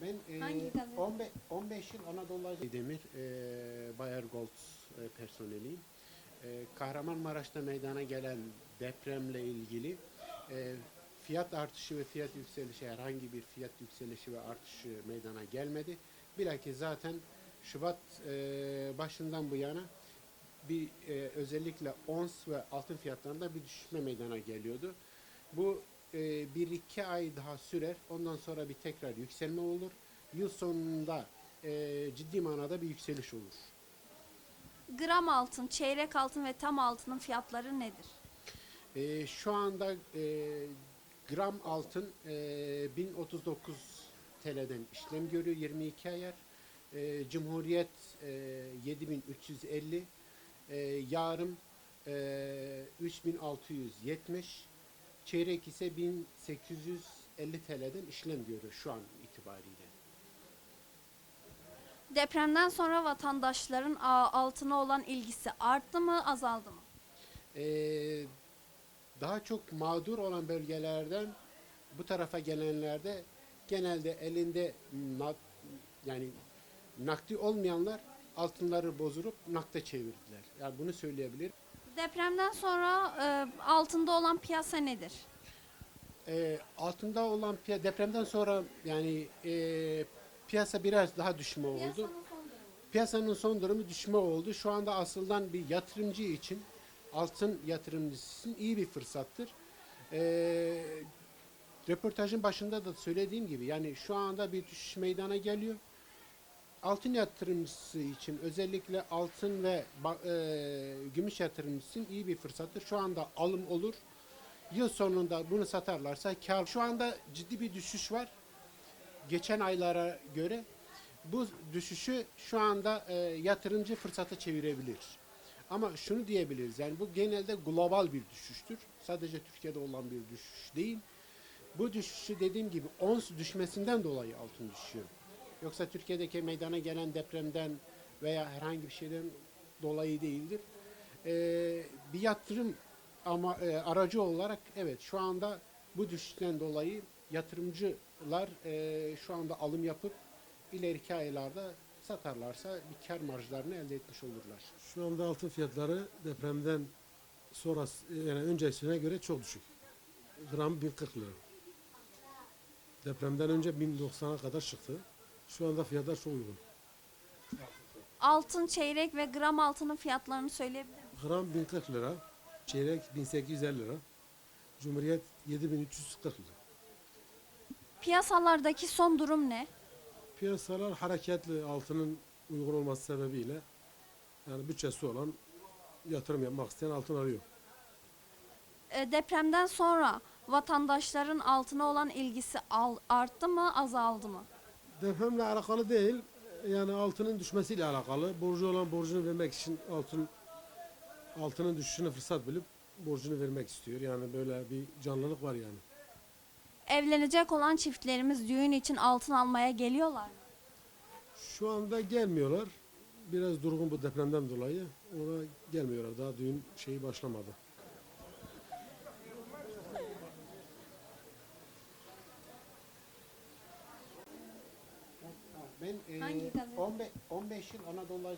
Ben e, Hangi gazete? 15, 15 yıl Anadolu Ajansı Demir, e, Bayer Gold e, personeliyim. E, Kahramanmaraş'ta meydana gelen depremle ilgili e, fiyat artışı ve fiyat yükselişi herhangi bir fiyat yükselişi ve artışı meydana gelmedi. Bilakis zaten Şubat e, başından bu yana bir e, özellikle ons ve altın fiyatlarında bir düşme meydana geliyordu. Bu e, bir iki ay daha sürer. Ondan sonra bir tekrar yükselme olur. Yıl sonunda e, ciddi manada bir yükseliş olur. Gram altın, çeyrek altın ve tam altının fiyatları nedir? E, şu anda e, gram altın e, 1039 TL'den işlem görüyor 22 ayar. E, Cumhuriyet e, 7350 e, yarım e, 3670 çeyrek ise 1850 TL'den işlem görüyor şu an itibariyle. Depremden sonra vatandaşların altına olan ilgisi arttı mı, azaldı mı? Ee, daha çok mağdur olan bölgelerden bu tarafa gelenlerde genelde elinde yani nakdi olmayanlar altınları bozdurup nakde çevirdiler. Yani bunu söyleyebilir. Depremden sonra e, altında olan piyasa nedir? Ee, altında olan piya- depremden sonra yani e, piyasa biraz daha düşme oldu. Piyasanın son durumu düşme oldu. Şu anda asıldan bir yatırımcı için altın yatırımcısı için iyi bir fırsattır. Ee, röportajın başında da söylediğim gibi yani şu anda bir düşüş meydana geliyor. Altın yatırımcısı için özellikle altın ve e, gümüş yatırımcısı için iyi bir fırsattır. Şu anda alım olur. Yıl sonunda bunu satarlarsa kar. Şu anda ciddi bir düşüş var. Geçen aylara göre bu düşüşü şu anda e, yatırımcı fırsata çevirebilir. Ama şunu diyebiliriz yani bu genelde global bir düşüştür. Sadece Türkiye'de olan bir düşüş değil. Bu düşüşü dediğim gibi ons düşmesinden dolayı altın düşüyor. Yoksa Türkiye'deki meydana gelen depremden veya herhangi bir şeyden dolayı değildir. Ee, bir yatırım ama e, aracı olarak evet şu anda bu düşüşten dolayı yatırımcılar e, şu anda alım yapıp ileriki aylarda satarlarsa bir kar marjlarını elde etmiş olurlar. Şu anda altın fiyatları depremden sonra yani öncesine göre çok düşük. Gram 1040 lira. Depremden önce 1090'a kadar çıktı. Şu anda fiyatlar çok uygun. Altın, çeyrek ve gram altının fiyatlarını söyleyebilir misiniz? Gram 1040 lira, çeyrek 1850 lira, Cumhuriyet 7340 lira. Piyasalardaki son durum ne? Piyasalar hareketli altının uygun olması sebebiyle yani bütçesi olan yatırım yapmak isteyen altın arıyor. E, depremden sonra vatandaşların altına olan ilgisi al, arttı mı, azaldı mı? Depremle alakalı değil, yani altının düşmesiyle alakalı. Borcu olan borcunu vermek için altın altının düşüşünü fırsat bilip borcunu vermek istiyor. Yani böyle bir canlılık var yani. Evlenecek olan çiftlerimiz düğün için altın almaya geliyorlar mı? Şu anda gelmiyorlar. Biraz durgun bu depremden dolayı. Ona gelmiyorlar. Daha düğün şeyi başlamadı. Ben Hangi gazete? 15, 15 yıl Anadolu